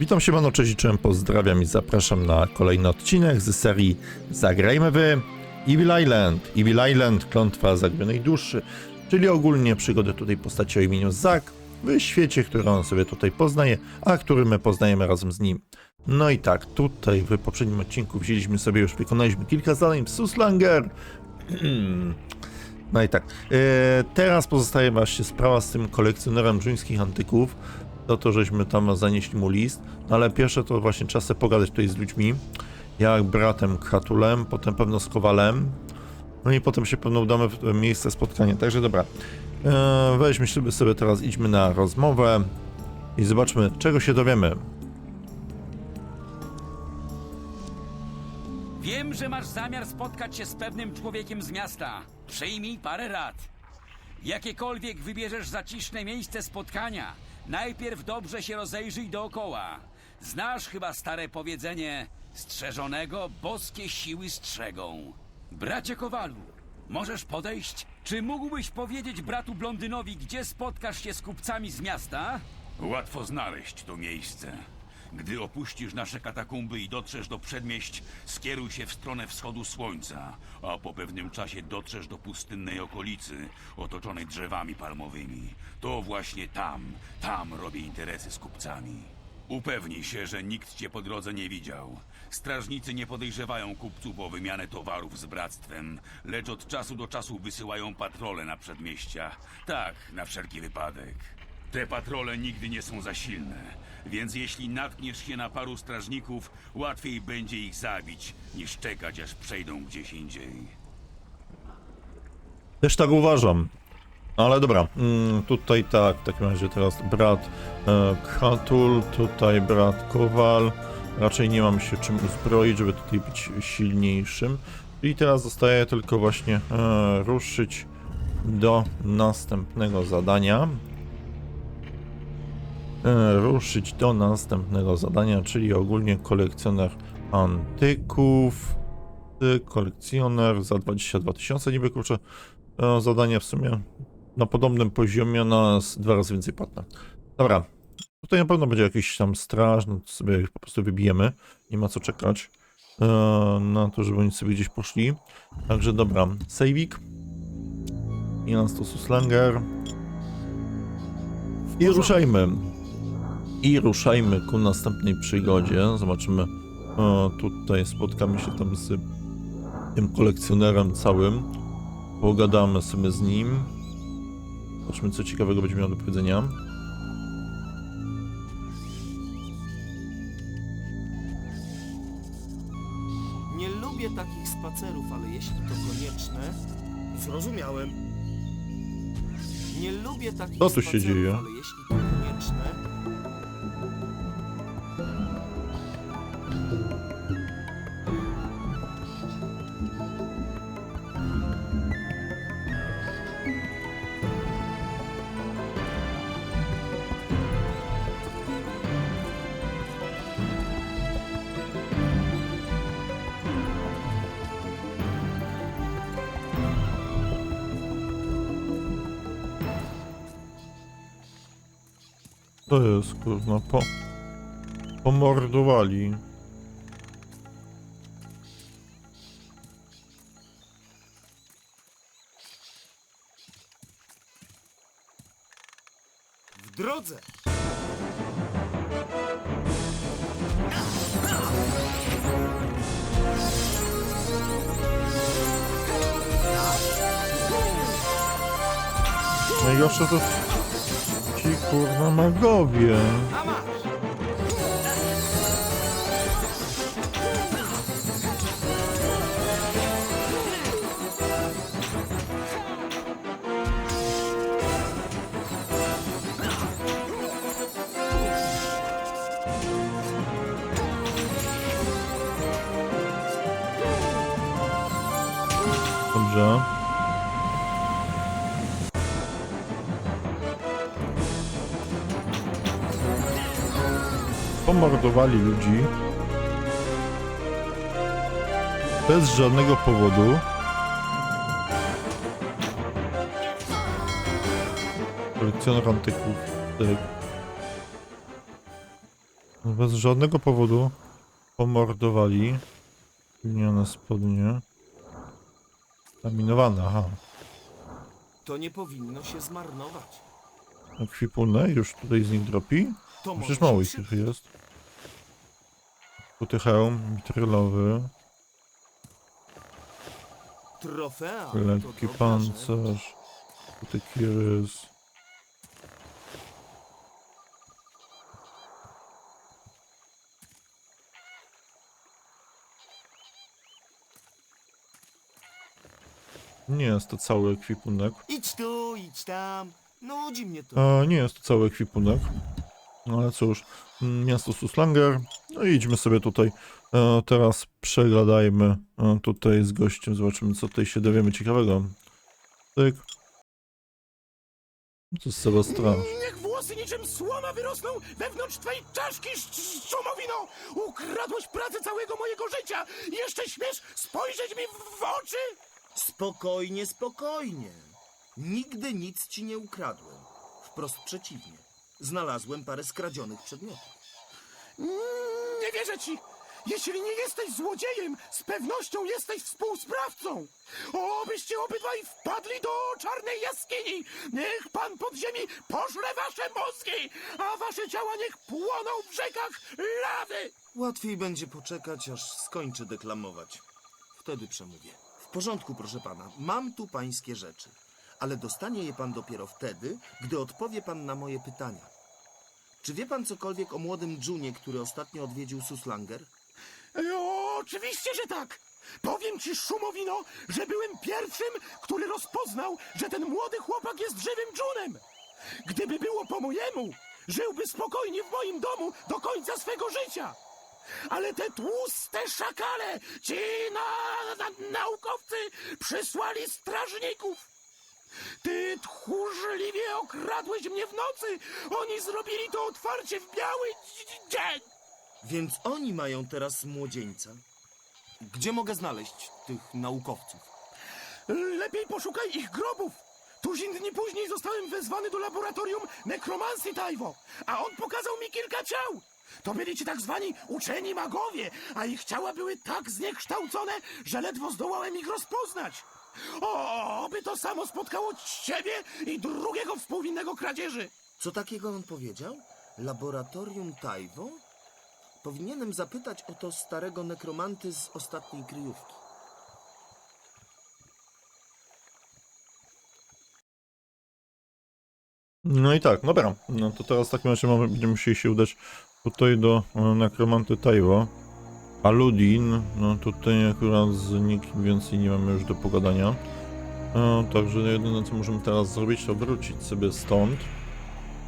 Witam się, mano, cześć, pozdrawiam i zapraszam na kolejny odcinek z serii Zagrajmy w Evil Island. Evil Island, klątwa zagubionej duszy, czyli ogólnie przygody tutaj postaci o imieniu Zak w świecie, który on sobie tutaj poznaje, a który my poznajemy razem z nim. No i tak, tutaj w poprzednim odcinku wzięliśmy sobie już, wykonaliśmy kilka zadań w Suslanger. No i tak, e, teraz pozostaje właśnie sprawa z tym kolekcjonerem żuńskich antyków, to to, żeśmy tam zanieśli mu list, no ale pierwsze to właśnie trzeba sobie pogadać tutaj z ludźmi, jak bratem Kratulem, potem pewno z Kowalem, no i potem się pewno udamy w miejsce spotkania, także dobra, e, weźmy sobie, sobie teraz, idźmy na rozmowę i zobaczmy, czego się dowiemy. Wiem, że masz zamiar spotkać się z pewnym człowiekiem z miasta. Przyjmij parę rad. Jakiekolwiek wybierzesz zaciszne miejsce spotkania, najpierw dobrze się rozejrzyj dookoła. Znasz chyba stare powiedzenie strzeżonego boskie siły strzegą. Bracie Kowalu, możesz podejść? Czy mógłbyś powiedzieć bratu blondynowi, gdzie spotkasz się z kupcami z miasta? Łatwo znaleźć to miejsce. Gdy opuścisz nasze katakumby i dotrzesz do przedmieść, skieruj się w stronę wschodu słońca, a po pewnym czasie dotrzesz do pustynnej okolicy, otoczonej drzewami palmowymi. To właśnie tam, tam robię interesy z kupcami. Upewnij się, że nikt cię po drodze nie widział. Strażnicy nie podejrzewają kupców o wymianę towarów z bractwem, lecz od czasu do czasu wysyłają patrole na przedmieścia. Tak, na wszelki wypadek. Te patrole nigdy nie są za silne, więc jeśli natkniesz się na paru strażników, łatwiej będzie ich zabić, niż czekać aż przejdą gdzieś indziej. Też tak uważam. Ale dobra, mm, tutaj tak, w takim razie teraz brat e, Kratul, tutaj brat Kowal. Raczej nie mam się czym uzbroić, żeby tutaj być silniejszym. I teraz zostaje tylko właśnie e, ruszyć do następnego zadania. E, ruszyć do następnego zadania, czyli ogólnie kolekcjoner antyków. Ty, kolekcjoner za 22 tysiące niby kurczę. E, zadania w sumie na podobnym poziomie nas dwa razy więcej płatne. Dobra. Tutaj na pewno będzie jakiś tam straż, no to sobie po prostu wybijemy. Nie ma co czekać e, na to, żeby oni sobie gdzieś poszli. Także dobra, sejwik. I nas to Suslanger. I ruszajmy. I ruszajmy ku następnej przygodzie. Zobaczymy. E, tutaj spotkamy się tam z tym kolekcjonerem całym. Pogadamy sobie z nim. Zobaczmy, co ciekawego będzie miał do powiedzenia. Nie lubię takich spacerów, ale jeśli to konieczne. Zrozumiałem. Nie lubię takich Co tu się spacerów, dzieje? ale jeśli to konieczne. To jest, kurwa, po... Pomordowali. W drodze! Najgorsze to kurwa, magowie. Dobrze. Pomordowali ludzi. Bez żadnego powodu. Kolekcjoner antyków. Tak. Bez żadnego powodu pomordowali. Linione spodnie. Staminowane, aha. To nie powinno się zmarnować. Ekwipunek już tutaj z nich dropi. To Przecież mało ich jest. Tutaj hełm mitrylowy, Trofea. to lekki dobra rzecz. pancerz, tutaj kirys. Nie jest to cały ekwipunek. Idź tu, idź tam. Nudzi mnie to. E, nie jest to cały ekwipunek. No ale cóż, miasto Suslanger. No i idźmy sobie tutaj. E, teraz przegadajmy e, tutaj z gościem. Zobaczymy, co tutaj się dowiemy ciekawego. Tyk. Co z Sebastian? Niech włosy niczym słoma wyrosną wewnątrz twojej czaszki, sz- szumowino! Ukradłeś pracę całego mojego życia! Jeszcze śmiesz spojrzeć mi w oczy? Spokojnie, spokojnie. Nigdy nic ci nie ukradłem. Wprost przeciwnie. Znalazłem parę skradzionych przedmiotów. Mm, Nie wierzę ci! Jeśli nie jesteś złodziejem, z pewnością jesteś współsprawcą! Obyście obydwaj wpadli do czarnej jaskini! Niech pan podziemi pożre wasze mózgi, a wasze ciała niech płoną w rzekach lawy! Łatwiej będzie poczekać, aż skończę deklamować. Wtedy przemówię. W porządku, proszę pana. Mam tu pańskie rzeczy. Ale dostanie je pan dopiero wtedy, gdy odpowie pan na moje pytania. Czy wie pan cokolwiek o młodym Junie, który ostatnio odwiedził Suslanger? E, Oczywiście, że tak! Powiem ci, Szumowino, że byłem pierwszym, który rozpoznał, że ten młody chłopak jest żywym dżunem! Gdyby było po mojemu, żyłby spokojnie w moim domu do końca swego życia! Ale te tłuste szakale, ci na, na, naukowcy przysłali strażników! Ty tchórzliwie okradłeś mnie w nocy! Oni zrobili to otwarcie w biały dzi- dzień! Więc oni mają teraz młodzieńca. Gdzie mogę znaleźć tych naukowców? Lepiej poszukaj ich grobów! Tuzin dni później zostałem wezwany do laboratorium nekromancji Tajwo, a on pokazał mi kilka ciał. To byli ci tak zwani uczeni magowie, a ich ciała były tak zniekształcone, że ledwo zdołałem ich rozpoznać. O, by to samo spotkało ciebie i drugiego współwinnego kradzieży. Co takiego on powiedział? Laboratorium Tajwo? Powinienem zapytać o to starego nekromanty z ostatniej kryjówki. No i tak, dobra. No to teraz w takim razie mamy, będziemy musieli się udać tutaj do e, nekromanty Taiwo. Aludin, no tutaj akurat z nikim więcej nie mamy już do pogadania. E, także jedyne co możemy teraz zrobić to wrócić sobie stąd.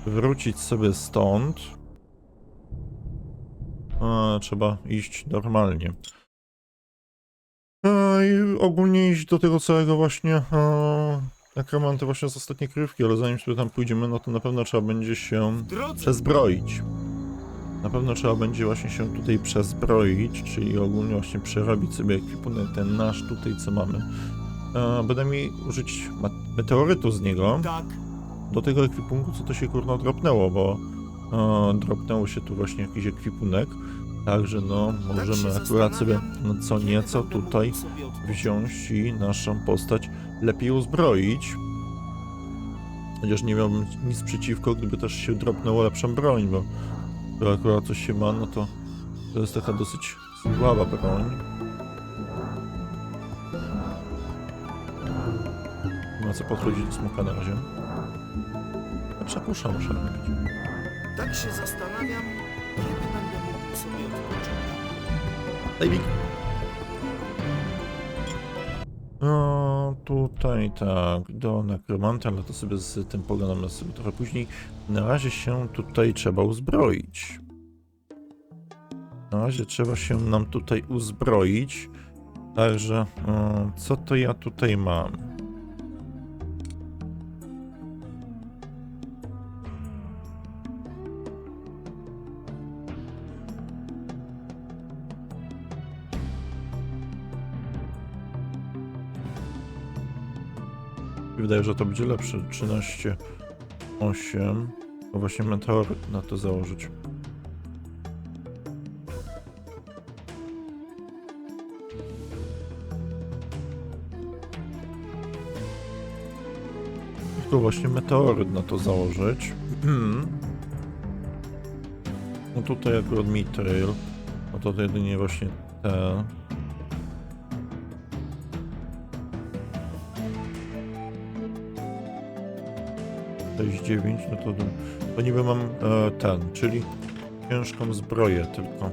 Wrócić sobie stąd. A, trzeba iść normalnie. E, I ogólnie iść do tego całego właśnie e, nekromanty właśnie z ostatniej krywki, ale zanim sobie tam pójdziemy, no to na pewno trzeba będzie się przezbroić. Na pewno trzeba będzie właśnie się tutaj przezbroić, czyli ogólnie właśnie przerobić sobie ekwipunek ten nasz tutaj, co mamy. E, będę mi użyć meteorytu z niego tak, do tego ekwipunku, co to się kurno dropnęło, bo e, dropnęło się tu właśnie jakiś ekwipunek. Także no, tak możemy akurat sobie co nieco tutaj wziąć i naszą postać lepiej uzbroić. Chociaż nie miałbym nic przeciwko, gdyby też się dropnęło lepszą broń, bo to akurat coś się ma, no to to jest taka dosyć słaba broń. Nie ma co podchodzić do smoka na razie. A przepuszczam, muszę robić. Tak się zastanawiam, kiedy będę mógł sobie odpocząć. Dajwik. No, tutaj tak, do nekromanta, ale to sobie z tym pogadamy sobie trochę później. Na razie się tutaj trzeba uzbroić. Na razie trzeba się nam tutaj uzbroić. Także, e, co to ja tutaj mam? wydaje, że to będzie lepsze. 13, 8. Bo właśnie mentor na to założyć. Tu właśnie meteoryt na to założyć. No tutaj akurat Mitrail, no to jedynie właśnie te Sześć, dziewięć, no to, to niby mam e, ten, czyli ciężką zbroję tylko.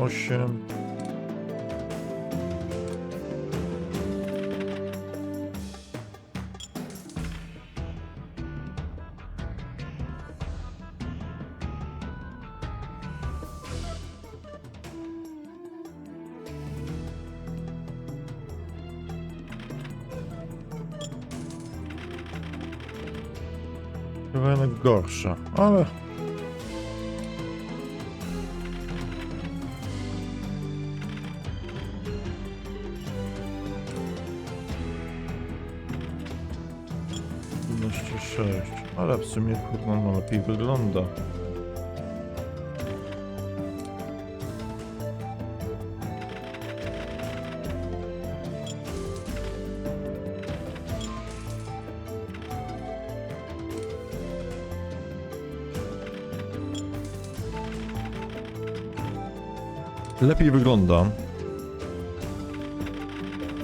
Osiem. Jednak gorsza, ale... 6, ale w sumie kurwa no lepiej wygląda. Lepiej wygląda.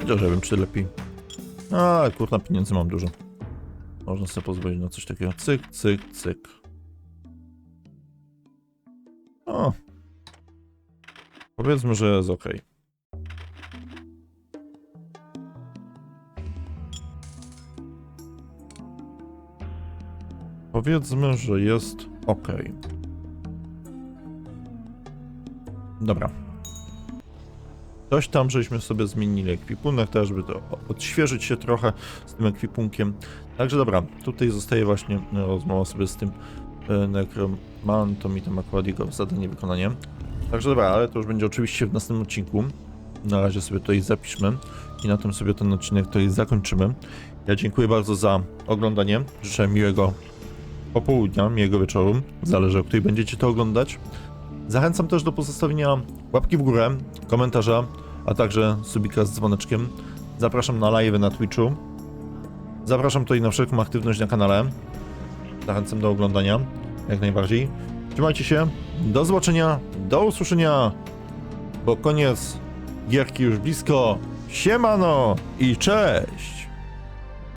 Chociaż ja wiem, czy lepiej. A, kurna, pieniędzy mam dużo. Można sobie pozwolić na coś takiego. Cyk, cyk, cyk. O. Powiedzmy, że jest ok. Powiedzmy, że jest ok. Dobra. Coś tam, żeśmy sobie zmienili ekwipunek też, by to odświeżyć się trochę z tym ekwipunkiem. Także dobra, tutaj zostaje właśnie e, rozmowa sobie z tym e, nekromantą i tam akurat jego zadanie wykonanie. Także dobra, ale to już będzie oczywiście w następnym odcinku. Na razie sobie tutaj zapiszmy i na tym sobie ten odcinek tutaj zakończymy. Ja dziękuję bardzo za oglądanie. Życzę miłego popołudnia, miłego wieczoru. Zależy o której będziecie to oglądać. Zachęcam też do pozostawienia łapki w górę, komentarza, a także subika z dzwoneczkiem. Zapraszam na live na Twitchu. Zapraszam tutaj na wszelką aktywność na kanale. Zachęcam do oglądania, jak najbardziej. Trzymajcie się, do zobaczenia, do usłyszenia, bo koniec gierki już blisko. Siemano i cześć!